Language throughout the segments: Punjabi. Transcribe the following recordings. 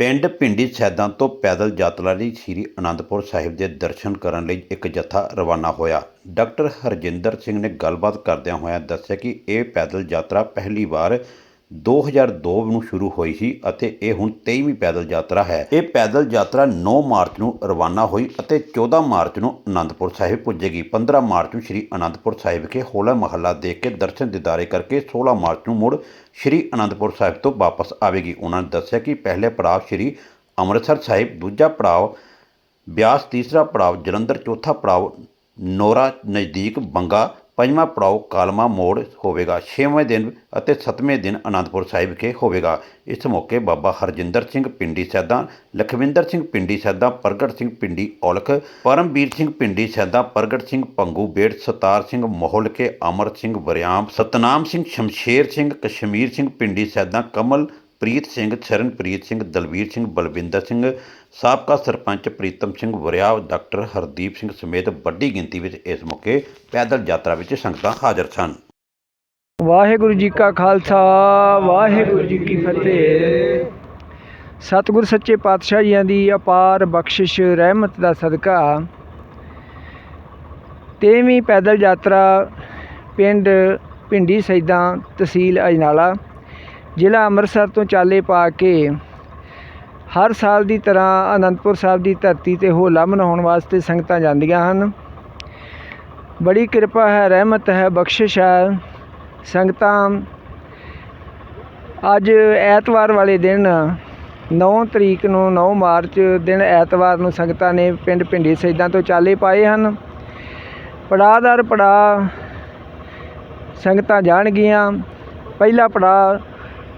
ਪਿੰਡ ਪਿੰਡੀ ਸੈਦਾਂ ਤੋਂ ਪੈਦਲ ਯਾਤਰਾ ਲਈ ਸ੍ਰੀ ਅਨੰਦਪੁਰ ਸਾਹਿਬ ਦੇ ਦਰਸ਼ਨ ਕਰਨ ਲਈ ਇੱਕ ਜਥਾ ਰਵਾਨਾ ਹੋਇਆ। ਡਾਕਟਰ ਹਰਜਿੰਦਰ ਸਿੰਘ ਨੇ ਗੱਲਬਾਤ ਕਰਦਿਆਂ ਹੋਇਆਂ ਦੱਸਿਆ ਕਿ ਇਹ ਪੈਦਲ ਯਾਤਰਾ ਪਹਿਲੀ ਵਾਰ 2002 ਨੂੰ ਸ਼ੁਰੂ ਹੋਈ ਸੀ ਅਤੇ ਇਹ ਹੁਣ 23ਵੀਂ ਪੈਦਲ ਯਾਤਰਾ ਹੈ। ਇਹ ਪੈਦਲ ਯਾਤਰਾ 9 ਮਾਰਚ ਨੂੰ ਰਵਾਨਾ ਹੋਈ ਅਤੇ 14 ਮਾਰਚ ਨੂੰ ਅਨੰਦਪੁਰ ਸਾਹਿਬ ਪੁੱਜੇਗੀ। 15 ਮਾਰਚ ਨੂੰ ਸ੍ਰੀ ਅਨੰਦਪੁਰ ਸਾਹਿਬ ਵਿਖੇ ਹੋਲਾ ਮਹੱਲਾ ਦੇਖ ਕੇ ਦਰਸ਼ਨ ਦਿਦਾਰੇ ਕਰਕੇ 16 ਮਾਰਚ ਨੂੰ ਮੁੜ ਸ੍ਰੀ ਅਨੰਦਪੁਰ ਸਾਹਿਬ ਤੋਂ ਵਾਪਸ ਆਵੇਗੀ। ਉਹਨਾਂ ਨੇ ਦੱਸਿਆ ਕਿ ਪਹਿਲੇ ਪੜਾਅ ਸ੍ਰੀ ਅੰਮ੍ਰਿਤਸਰ ਸਾਹਿਬ, ਦੂਜਾ ਪੜਾਅ ਬਿਆਸ, ਤੀਸਰਾ ਪੜਾਅ ਜਲੰਧਰ, ਚੌਥਾ ਪੜਾਅ ਨੋਰਾ, ਨਜ਼ਦੀਕ ਬੰਗਾ ਪੰਜਵਾਂ ਪੜਾਅ ਕਾਲਮਾ ਮੋੜ ਹੋਵੇਗਾ, ਛੇਵੇਂ ਦਿਨ ਅਤੇ ਸੱਤਵੇਂ ਦਿਨ ਅਨੰਦਪੁਰ ਸਾਹਿਬ ਵਿਖੇ ਹੋਵੇਗਾ। ਇਸ ਮੌਕੇ ਬਾਬਾ ਹਰਜਿੰਦਰ ਸਿੰਘ ਪਿੰਡੀ ਸੈਦਾ, ਲਖਵਿੰਦਰ ਸਿੰਘ ਪਿੰਡੀ ਸੈਦਾ, ਪ੍ਰਗਟ ਸਿੰਘ ਪਿੰਡੀ ਔਲਖ, ਪਰਮਵੀਰ ਸਿੰਘ ਪਿੰਡੀ ਸੈਦਾ, ਪ੍ਰਗਟ ਸਿੰਘ ਪੰਗੂ ਬੇੜ ਸਤਾਰ ਸਿੰਘ ਮੋਹਲ ਕੇ, ਅਮਰ ਸਿੰਘ ਵਰਿਆਮ, ਸਤਨਾਮ ਸਿੰਘ ਸ਼ਮਸ਼ੇਰ ਸਿੰਘ, ਕਸ਼ਮੀਰ ਸਿੰਘ ਪਿੰਡੀ ਸੈਦਾ, ਕਮਲ ਪ੍ਰੀਤ ਸਿੰਘ ਸ਼ਰਨਪ੍ਰੀਤ ਸਿੰਘ ਦਲਵੀਰ ਸਿੰਘ, ਬਲਵਿੰਦਰ ਸਿੰਘ, ਸਾਬਕਾ ਸਰਪੰਚ ਪ੍ਰੀਤਮ ਸਿੰਘ ਵਰਿਆ ਡਾਕਟਰ ਹਰਦੀਪ ਸਿੰਘ ਸਮੇਤ ਵੱਡੀ ਗਿਣਤੀ ਵਿੱਚ ਇਸ ਮੌਕੇ ਪੈਦਲ ਯਾਤਰਾ ਵਿੱਚ ਸੰਗਤਾਂ ਹਾਜ਼ਰ ਸਨ। ਵਾਹਿਗੁਰੂ ਜੀ ਕਾ ਖਾਲਸਾ, ਵਾਹਿਗੁਰੂ ਜੀ ਕੀ ਫਤਿਹ। ਸਤਿਗੁਰ ਸੱਚੇ ਪਾਤਸ਼ਾਹ ਜੀਆਂ ਦੀ ਅਪਾਰ ਬਖਸ਼ਿਸ਼, ਰਹਿਮਤ ਦਾ ਸਦਕਾ। ਤੇਵੀਂ ਪੈਦਲ ਯਾਤਰਾ ਪਿੰਡ ਪਿੰਡੀ ਸੈਦਾਂ ਤਹਿਸੀਲ ਅਜਨਾਲਾ। ਜ਼ਿਲ੍ਹਾ ਅੰਮ੍ਰਿਤਸਰ ਤੋਂ ਚਾਲੇ ਪਾ ਕੇ ਹਰ ਸਾਲ ਦੀ ਤਰ੍ਹਾਂ ਅਨੰਦਪੁਰ ਸਾਹਿਬ ਦੀ ਧਰਤੀ ਤੇ ਹੋਲਾ ਮਨਾਉਣ ਵਾਸਤੇ ਸੰਗਤਾਂ ਜਾਂਦੀਆਂ ਹਨ। ਬੜੀ ਕਿਰਪਾ ਹੈ, ਰਹਿਮਤ ਹੈ, ਬਖਸ਼ਿਸ਼ ਹੈ। ਸੰਗਤਾਂ ਅੱਜ ਐਤਵਾਰ ਵਾਲੇ ਦਿਨ 9 ਤਰੀਕ ਨੂੰ 9 ਮਾਰਚ ਦਿਨ ਐਤਵਾਰ ਨੂੰ ਸੰਗਤਾਂ ਨੇ ਪਿੰਡ ਪਿੰਡੀ ਸੈਦਾਂ ਤੋਂ ਚਾਲੇ ਪਾਏ ਹਨ। ਪੜਾਅ ਪੜਾਅ ਸੰਗਤਾਂ ਜਾਣਗੀਆਂ। ਪਹਿਲਾ ਪੜਾਅ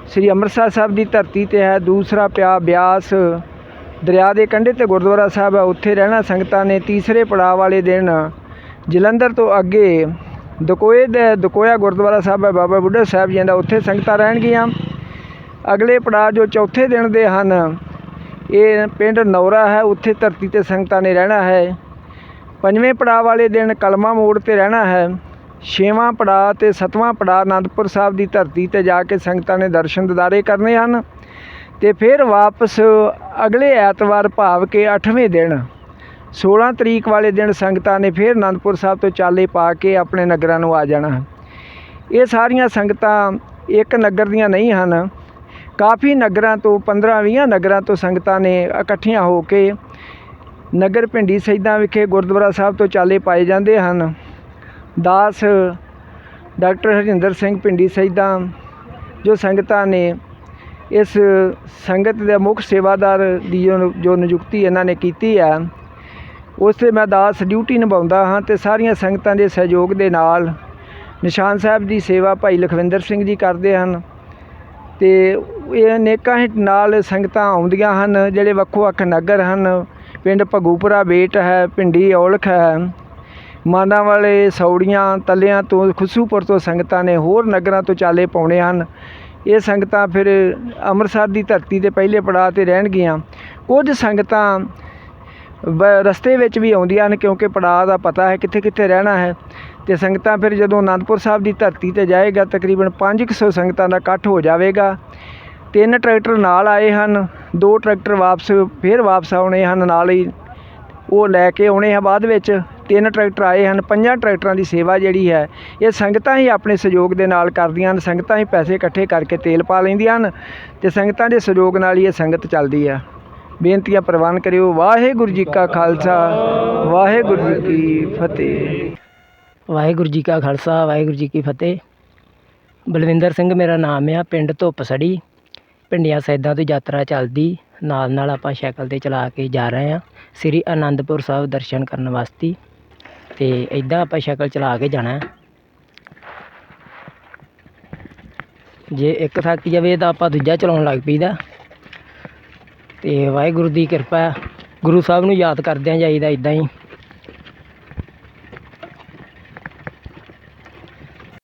ਸ੍ਰੀ ਅੰਮ੍ਰਿਤਸਰ ਸਾਹਿਬ ਦੀ ਧਰਤੀ ਤੇ ਹੈ, ਦੂਸਰਾ ਪਿਆ ਬਿਆਸ। ਦਰਿਆ ਦੇ ਕੰਢੇ ਤੇ ਗੁਰਦੁਆਰਾ ਸਾਹਿਬ ਹੈ, ਉੱਥੇ ਰਹਿਣਾ ਸੰਗਤਾਂ ਨੇ ਤੀਸਰੇ ਪੜਾਅ ਵਾਲੇ ਦਿਨ ਜਲੰਧਰ ਤੋਂ ਅੱਗੇ ਦਕੋਏ ਦੇ ਦਕੋਇਆ ਗੁਰਦੁਆਰਾ ਸਾਹਿਬ ਹੈ, ਬਾਬਾ ਬੁੱਢਾ ਸਾਹਿਬ ਜੀ ਦਾ, ਉੱਥੇ ਸੰਗਤਾਂ ਰਹਿਣਗੀਆਂ। ਅਗਲੇ ਪੜਾਅ ਜੋ ਚੌਥੇ ਦਿਨ ਦੇ ਹਨ, ਇਹ ਪਿੰਡ ਨੌਰਾ ਹੈ, ਉੱਥੇ ਧਰਤੀ ਤੇ ਸੰਗਤਾਂ ਨੇ ਰਹਿਣਾ ਹੈ। ਪੰਜਵੇਂ ਪੜਾਅ ਵਾਲੇ ਦਿਨ ਕਲਮਾ ਮੋੜ ਤੇ ਰਹਿਣਾ ਹੈ। ਛੇਵਾਂ ਪੜਾਅ ਤੇ ਸੱਤਵਾਂ ਪੜਾਅ ਅਨੰਦਪੁਰ ਸਾਹਿਬ ਦੀ ਧਰਤੀ ਤੇ ਜਾ ਕੇ ਸੰਗਤਾਂ ਨੇ ਦਰਸ਼ਨ ਦਿਦਾਰੇ ਕਰਨੇ ਹਨ ਤੇ ਫਿਰ ਵਾਪਸ ਅਗਲੇ ਐਤਵਾਰ ਭਾਵ ਕਿ 8ਵੇਂ ਦਿਨ 16 ਤਰੀਕ ਵਾਲੇ ਦਿਨ ਸੰਗਤਾਂ ਨੇ ਫਿਰ ਅਨੰਦਪੁਰ ਸਾਹਿਬ ਤੋਂ ਚਾਲੇ ਪਾ ਕੇ ਆਪਣੇ ਨਗਰਾਂ ਨੂੰ ਆ ਜਾਣਾ। ਇਹ ਸਾਰੀਆਂ ਸੰਗਤਾਂ ਇੱਕ ਨਗਰ ਦੀਆਂ ਨਹੀਂ ਹਨ, ਕਾਫੀ ਨਗਰਾਂ ਤੋਂ 15-20 ਨਗਰਾਂ ਤੋਂ ਸੰਗਤਾਂ ਨੇ ਇਕੱਠੀਆਂ ਹੋ ਕੇ ਨਗਰ ਪਿੰਡੀ ਸੈਦਾਂ ਵਿਖੇ ਗੁਰਦੁਆਰਾ ਸਾਹਿਬ ਤੋਂ ਚਾਲੇ ਪਾਏ ਜਾਂਦੇ ਹਨ। ਦਾਸ ਡਾਕਟਰ ਹਰਜਿੰਦਰ ਸਿੰਘ ਪਿੰਡੀ ਸੈਦਾਂ ਜੋ ਸੰਗਤਾਂ ਨੇ ਇਸ ਸੰਗਤ ਦੇ ਮੁੱਖ ਸੇਵਾਦਾਰ ਦੀ ਜੋ ਨਿਯੁਕਤੀ ਇਹਨਾਂ ਨੇ ਕੀਤੀ ਹੈ, ਉਸ ਤੇ ਮੈਂ ਦਾਸ ਡਿਊਟੀ ਨਿਭਾਉਂਦਾ ਹਾਂ ਤੇ ਸਾਰੀਆਂ ਸੰਗਤਾਂ ਦੇ ਸਹਿਯੋਗ ਦੇ ਨਾਲ ਨਿਸ਼ਾਨ ਸਾਹਿਬ ਦੀ ਸੇਵਾ ਭਾਈ ਲਖਵਿੰਦਰ ਸਿੰਘ ਜੀ ਕਰਦੇ ਹਨ ਤੇ ਇਹ ਅਨੇਕਾਂ ਹੀ ਨਾਲ ਸੰਗਤਾਂ ਆਉਂਦੀਆਂ ਹਨ, ਜਿਹੜੇ ਵੱਖੋ ਵੱਖ ਨਗਰ ਹਨ, ਪਿੰਡ ਭਗੂਪੁਰਾ ਬੇਟ ਹੈ, ਪਿੰਡੀ ਔਲਖ ਹੈ ਮਾਨਾਂ ਵਾਲੇ ਸੌੜੀਆਂ, ਤਲਿਆਂ ਤੋਂ ਖੁਸੂਪੁਰ ਤੋਂ ਸੰਗਤਾਂ ਨੇ ਹੋਰ ਨਗਰਾਂ ਤੋਂ ਚਾਲੇ ਪਾਉਣੇ ਹਨ। ਇਹ ਸੰਗਤਾਂ ਫਿਰ ਅੰਮ੍ਰਿਤਸਰ ਦੀ ਧਰਤੀ ਤੇ ਪਹਿਲੇ ਪੜਾਅ ਤੇ ਰਹਿਣਗੀਆਂ। ਕੁਝ ਸੰਗਤਾਂ ਬ- ਰਸਤੇ ਵਿੱਚ ਵੀ ਆਉਂਦੀਆਂ ਹਨ ਕਿਉਂਕਿ ਪੜਾਅ ਦਾ ਪਤਾ ਹੈ ਕਿੱਥੇ ਕਿੱਥੇ ਰਹਿਣਾ ਹੈ। ਤੇ ਸੰਗਤਾਂ ਫਿਰ ਜਦੋਂ ਅਨੰਦਪੁਰ ਸਾਹਿਬ ਦੀ ਧਰਤੀ ਤੇ ਜਾਏਗਾ, ਤਕਰੀਬਨ 500 ਸੰਗਤਾਂ ਦਾ ਇਕੱਠ ਹੋ ਜਾਵੇਗਾ। ਤਿੰਨ ਟਰੈਕਟਰ ਨਾਲ ਆਏ ਹਨ, ਦੋ ਟਰੈਕਟਰ ਵਾਪਸ, ਫਿਰ ਵਾਪਸ ਆਉਣੇ ਹਨ, ਨਾਲ ਹੀ ਉਹ ਲੈ ਕੇ ਆਉਣੇ ਆ ਬਾਅਦ ਵਿੱਚ। ਤਿੰਨ ਟਰੈਕਟਰ ਆਏ ਹਨ, ਪੰਜਾਂ ਟਰੈਕਟਰਾਂ ਦੀ ਸੇਵਾ ਜਿਹੜੀ ਹੈ, ਇਹ ਸੰਗਤਾਂ ਹੀ ਆਪਣੇ ਸਹਿਯੋਗ ਦੇ ਨਾਲ ਕਰਦੀਆਂ ਹਨ, ਸੰਗਤਾਂ ਹੀ ਪੈਸੇ ਇਕੱਠੇ ਕਰਕੇ ਤੇਲ ਪਾ ਲੈਂਦੀਆਂ ਹਨ ਤੇ ਸੰਗਤਾਂ ਦੇ ਸਹਿਯੋਗ ਨਾਲ ਹੀ ਇਹ ਸੰਗਤ ਚੱਲਦੀ ਆ। ਬੇਨਤੀਆਂ ਪ੍ਰਵਾਨ ਕਰਿਓ। ਵਾਹਿਗੁਰੂ ਜੀ ਕਾ ਖਾਲਸਾ, ਵਾਹਿਗੁਰੂ ਜੀ ਕੀ ਫਤਿਹ। ਵਾਹਿਗੁਰੂ ਜੀ ਕਾ ਖਾਲਸਾ, ਵਾਹਿਗੁਰੂ ਜੀ ਕੀ ਫਤਿਹ। ਬਲਵਿੰਦਰ ਸਿੰਘ ਮੇਰਾ ਨਾਮ ਆ, ਪਿੰਡ ਧੁੱਪ ਸੜੀ। ਪਿੰਡੀਆਂ ਸੈਦਾਂ ਤੋਂ ਯਾਤਰਾ ਚੱਲਦੀ। ਨਾਲ ਨਾਲ ਆਪਾਂ ਸਾਈਕਲ ਤੇ ਚਲਾ ਕੇ ਜਾ ਰਹੇ ਆ ਸ੍ਰੀ ਆਨੰਦਪੁਰ ਸਾਹਿਬ ਦਰਸ਼ਨ ਕਰਨ ਵਾਸਤੇ। ਤੇ ਇਦਾਂ ਆਪਾਂ ਸਾਈਕਲ ਚਲਾ ਕੇ ਜਾਣਾ। ਜੇ ਇੱਕ ਥੱਕ ਜਾਵੇ ਤਾਂ ਆਪਾਂ ਦੂਜਾ ਚਲਾਉਣ ਲੱਗ ਪਈਦਾ। ਤੇ ਵਾਹਿਗੁਰੂ ਦੀ ਕਿਰਪਾ, ਗੁਰੂ ਸਾਹਿਬ ਨੂੰ ਯਾਦ ਕਰਦਿਆਂ ਜਾਈਦਾ ਇਦਾਂ ਹੀ।